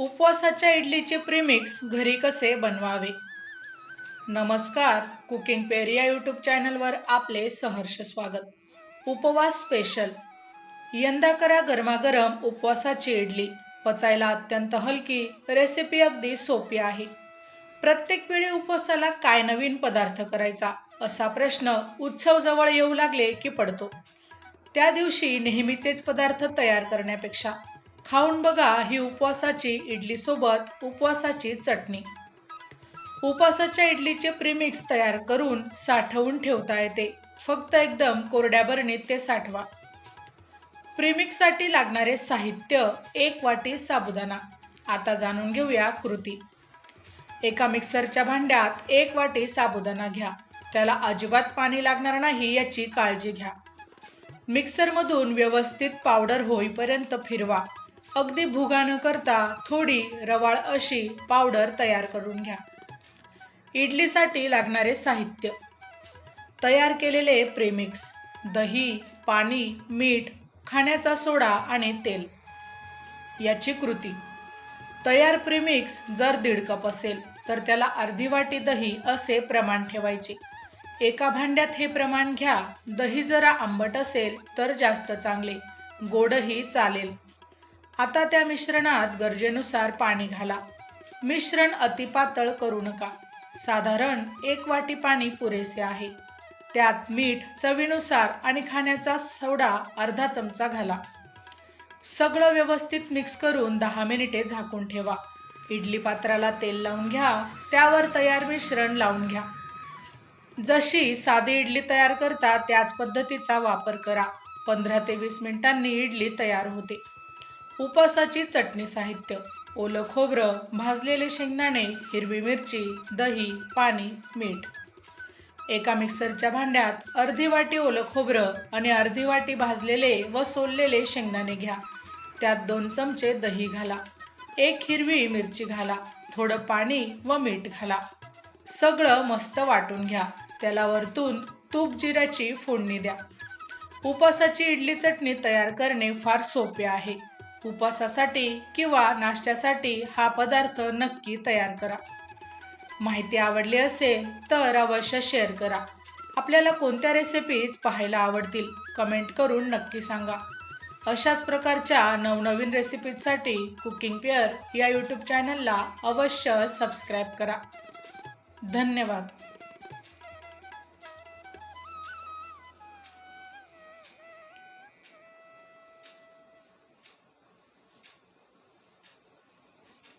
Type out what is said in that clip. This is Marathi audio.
उपवासाच्या इडलीचे प्रिमिक्स घरी कसे बनवावे? नमस्कार कुकिंग पेरिया यूट्यूब चॅनलवर आपले सहर्ष स्वागत. उपवास स्पेशल यंदा करा गरमागरम उपवासाची इडली. पचायला अत्यंत हलकी रेसिपी अगदी सोपी आहे. प्रत्येक वेळी उपवासाला काय नवीन पदार्थ करायचा असा प्रश्न उत्सव जवळ येऊ लागले की पडतो. त्या दिवशी नेहमीचेच पदार्थ तयार करण्यापेक्षा. खाऊन बघा ही उपवासाची इडलीसोबत उपवासाची चटणी. उपवासाच्या इडलीचे प्रीमिक्स तयार करून साठवून ठेवता येते. फक्त एकदम कोरड्या बरणीत ते साठवा. प्रीमिक्ससाठी लागणारे साहित्य एक वाटी साबुदाणा. आता जाणून घेऊया कृती. एका मिक्सरच्या भांड्यात एक वाटी साबुदाणा घ्या. त्याला अजिबात पाणी लागणार नाही याची काळजी घ्या. मिक्सरमधून व्यवस्थित पावडर होईपर्यंत फिरवा. अगदी भुगा न करता थोडी रवाळ अशी पावडर तयार करून घ्या. इडलीसाठी लागणारे साहित्य. तयार केलेले प्रेमिक्स दही पाणी मीठ खाण्याचा सोडा आणि तेल. याची कृती. तयार प्रेमिक्स जर दीड कप असेल तर त्याला अर्धी वाटी दही असे प्रमाण ठेवायचे. एका भांड्यात हे प्रमाण घ्या. दही जरा आंबट असेल तर जास्त चांगले. गोडही चालेल. आता त्या मिश्रणात गरजेनुसार पाणी घाला. मिश्रण अतिपातळ करू नका. साधारण एक वाटी पाणी पुरेसे आहे. त्यात मीठ चवीनुसार आणि खाण्याचा सोडा अर्धा चमचा घाला. सगळं व्यवस्थित मिक्स करून दहा मिनिटे झाकून ठेवा. इडली पात्राला तेल लावून घ्या. त्यावर तयार मिश्रण लावून घ्या. जशी साधी इडली तयार करता त्याच पद्धतीचा वापर करा. पंधरा ते वीस मिनिटांनी इडली तयार होते. उपासाची चटणी साहित्य ओलं खोबरं भाजलेले शेंगदाणे हिरवी मिरची दही पाणी मीठ. एका मिक्सरच्या भांड्यात अर्धी वाटी ओलं खोबरं आणि अर्धी वाटी भाजलेले व सोललेले शेंगदाणे घ्या. त्यात दोन चमचे दही घाला. एक हिरवी मिरची घाला. थोडं पाणी व मीठ घाला. सगळं मस्त वाटून घ्या. त्याला वरतून तूप जिऱ्याची फोडणी द्या. उपासाची इडली चटणी तयार करणे फार सोपे आहे. उपवासासाठी किंवा नाश्त्यासाठी हा पदार्थ नक्की तयार करा. माहिती आवडली असेल तर अवश्य शेअर करा. आपल्याला कोणत्या रेसिपीज पाहायला आवडतील कमेंट करून नक्की सांगा. अशाच प्रकारच्या नवनवीन रेसिपीजसाठी कुकिंग पेअर या यूट्यूब चॅनलला अवश्य सबस्क्राईब करा. धन्यवाद.